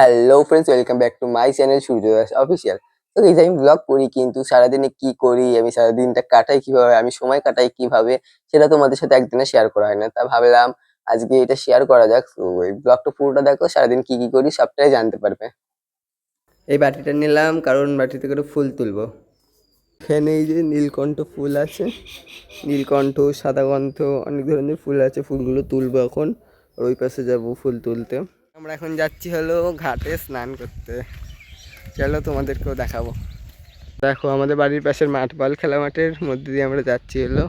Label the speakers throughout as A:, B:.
A: Hello friends welcome back to my channel Surya Das official তো এই আমি blog করি কিন্তু সারাদিনে কি করি, আমি সারাদিনটা কাটাই কীভাবে, আমি সময় কাটাই কীভাবে, সেটা তোমাদের সাথে একদিনে শেয়ার করা হয় না। তা ভাবলাম আজকে এটা শেয়ার করা যাক। তো এই ব্লগটা পুরোটা দেখো, সারাদিন কি কি করি সবটাই জানতে পারবে। এই বাটিটা নিলাম, কারণ বাটিতে করে ফুল তুলবো। এখানে এই যে নীলকণ্ঠ ফুল আছে, নীলকণ্ঠ, সাদা কণ্ঠ অনেক ধরনের ফুল আছে, ফুলগুলো তুলবো এখন। ওই পাশে যাব ফুল তুলতে। আমরা এখন যাচ্ছি হলো ঘাটে স্নান করতে। চলো তোমাদেরকেও দেখাবো। দেখো, আমাদের বাড়ির পাশের মাঠ বল খেলা মাঠের মধ্যে দিয়ে আমরা যাচ্ছি হলো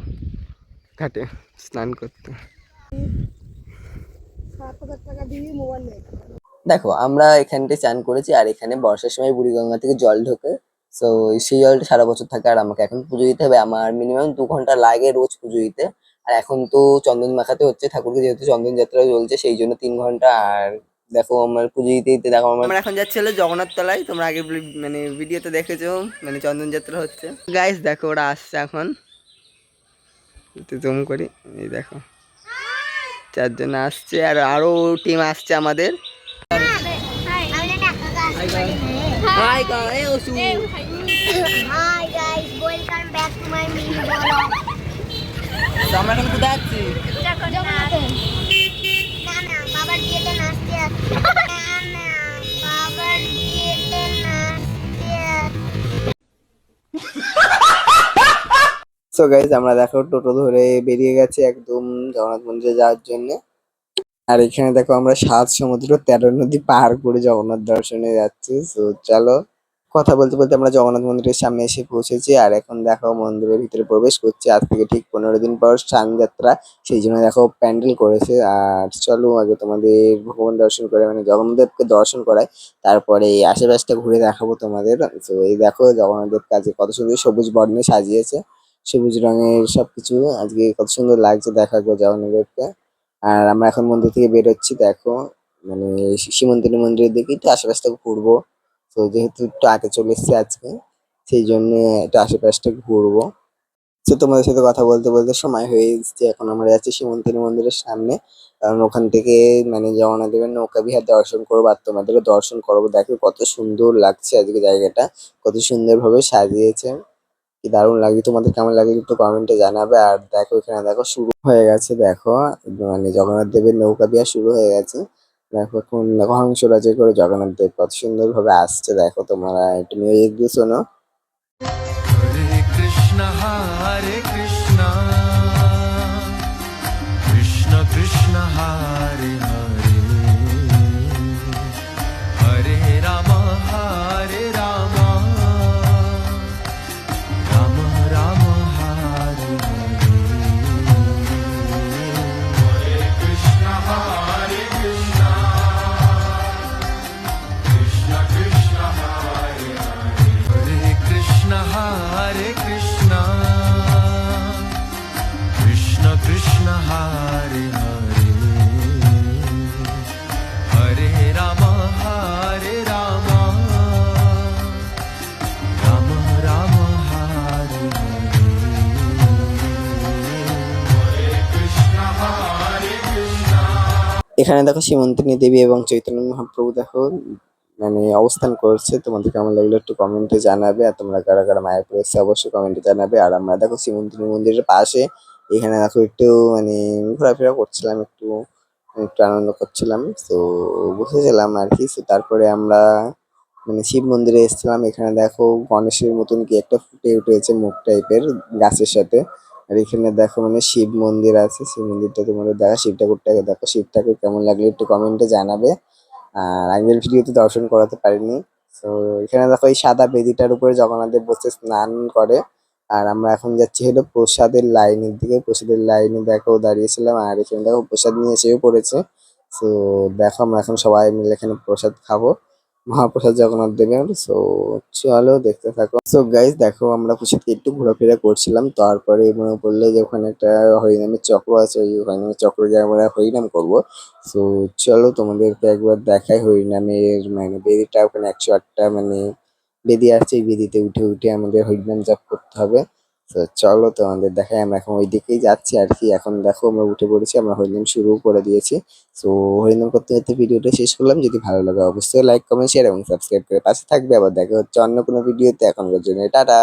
A: ঘাটে স্নান করতে। দেখো, আমরা এখানটায় চান করেছি আর এখানে বর্ষার সময় বুড়িগঙ্গা থেকে জল ঢোকে। তো সেই জলটা সারা বছর থাকে আর আমাকে এখন পুজো দিতে হবে। আমার মিনিমাম দু ঘণ্টা লাগে রোজ পুজো দিতে। আর এখন তো চন্দন মাখাতে হচ্ছে। ঠাকুরকে যেহেতু চন্দন যাত্রা চলছে, সেই জন্য তিন ঘণ্টা আর দেখো আমার পুজো দিতে দিতে দেখো আমরা এখন যাচ্ছি হলো জগন্নাথ তলায় তোমরা আগে বলি- মানে ভিডিওতে দেখেছ মানে চন্দন যাত্রা হচ্ছে। গাইস দেখো ওরা আসছে এখন। জুম করি এই দেখো। চারজন আসছে আর আরও টিম আসছে আমাদের। Hi guys. আমরা এখন কোথায় যাচ্ছি? সো গাইজ আমরা দেখো, টোটো ধরে বেরিয়ে গেছি একদম জগন্নাথ মন্দিরে যাওয়ার জন্য। আর এখানে দেখো, আমরা সাত সমুদ্র, তেরো নদী পার করে জগন্নাথ দর্শনে যাচ্ছি। তো চলো, কথা বলতে বলতে আমরা জগন্নাথ মন্দিরের সামনে এসে পৌঁছেছি। আর এখন দেখো, মন্দিরের ভিতরে প্রবেশ করছি। আজ থেকে ঠিক পনেরো দিন পর স্নান যাত্রা সেই জন্য দেখো, প্যান্ডেল করেছে। আর চলো, আগে তোমাদের ভগবান দর্শন করে মানে জগন্নাথদেবকে দর্শন করায় তারপরে এই আশেপাশটা ঘুরে দেখাবো তোমাদের। তো এই দেখো জগন্নাথদেব কাজে কত সুন্দর সবুজ বর্ণে সাজিয়েছে। সবুজ রঙের সবকিছু। আজকে কত সুন্দর লাগছে দেখা গো জগন্নাথদেবকে আর আমরা এখন মন্দির থেকে বেরোচ্ছি দেখো। মানে সীমন্তিনী মন্দিরের দিকে একটু আশেপাশটা ঘুরবো। তো যেহেতু একটু আগে চলে এসেছি আজকে, সেই জন্য একটু আশেপাশটা ঘুরবো। তো তোমাদের সাথে কথা বলতে বলতে সময় হয়ে এসেছে। এখন আমরা যাচ্ছি সীমন্তিনী মন্দিরের সামনে। কারণ ওখান থেকে মানে জগন্নাথ দেবের নৌকা বিহার দর্শন করব আর তোমাদেরও দর্শন করব। দেখো কত সুন্দর লাগছে আজকে জায়গাটা। কত সুন্দরভাবে সাজিয়েছে। কি দারুণ লাগে তোমাদের কেমন লাগে একটু কমেন্টে জানাবে। আর দেখো এখানে দেখো শুরু হয়ে গেছে, দেখো মানে জগন্নাথ দেবের নৌকা বিয়া শুরু হয়ে গেছে। দেখো এখন দেখো হংসরাজে করে জগন্নাথ দেব কত সুন্দর ভাবে আসছে, দেখো তোমরা একটু নিয়ে দিয়ে শোনো।
B: কৃষ্ণ
A: এখানে দেখো সীমন্তিনী দেবী এবং চৈতন্য মহাপ্রভু দেখো মানে অবস্থান করছে। তোমাদের কেমন লাগল একটু কমেন্টে জানাবে, আর তোমরা কারা কারা মায়াপুর এসে অবশ্যই কমেন্টে জানাবে। আর আমরা দেখো সীমন্তিনী মন্দিরের পাশে, এখানে দেখো একটু মানে ঘোরাফেরা করছিলাম, একটু একটু আনন্দ করছিলাম। তো বসেছিলাম আর কি। তারপরে আমরা মানে শিব মন্দিরে এসেছিলাম। এখানে দেখো গণেশের মতন কি একটা ফুটে উঠেছে মুখ টাইপের গাছের সাথে। আর এখানে দেখো মানে শিব মন্দির আছে, শিব মন্দিরটা তোমাদের দেখা, শিব ঠাকুরটাকে দেখো, শিব ঠাকুর কেমন লাগল একটু কমেন্টে জানাবে। আর আগের ভিডিওতে দর্শন করাতে পারিনি। তো এখানে দেখো এই সাদা বেদিটার উপরে জগন্নাথ দেব বসে স্নান করে। আর আমরা এখন যাচ্ছি হলো প্রসাদের লাইনের দিকে। প্রসাদের লাইনে দেখো দাঁড়িয়েছিলাম, আর এখানে দেখো প্রসাদ নিয়ে এসেও পড়েছে। তো দেখো আমরা এখন সবাই মিলে এখানে প্রসাদ খাব। মহাপ্রসাদ জগন্নাথ দেবের। সো চলো দেখতে থাকো। সো গাইজ দেখো, আমরা প্রসাদকে একটু ঘোরাফেরা করছিলাম। তারপরে মনে পড়ল যে ওখানে একটা হরিনামের চক্র আছে। ওই হরিনামের চক্র যে আমরা হরিনাম করব। সো চলো তোমাদেরকে একবার দেখাই হরিনামের মানে বেদিটা। ওখানে একশো আটটা মানে বেদি আছে। এই বেদিতে উঠে উঠে আমাদের হরিনাম জপ করতে হবে। তো চলো তোমাদের দেখাই, আমরা এখন ওই দিকেই যাচ্ছি আর কি। এখন দেখো আমরা উঠে পড়েছি, আমরা হরিনাম শুরু করে দিয়েছি। তো হরিনাম করতে করতে ভিডিওটা শেষ করলাম। যদি ভালো লাগে অবশ্যই লাইক কমেন্ট শেয়ার এবং সাবস্ক্রাইব করে পাশে থাকবে। আবার দেখা হচ্ছে অন্য কোনো ভিডিওতে এখনকার জন্য টাটা।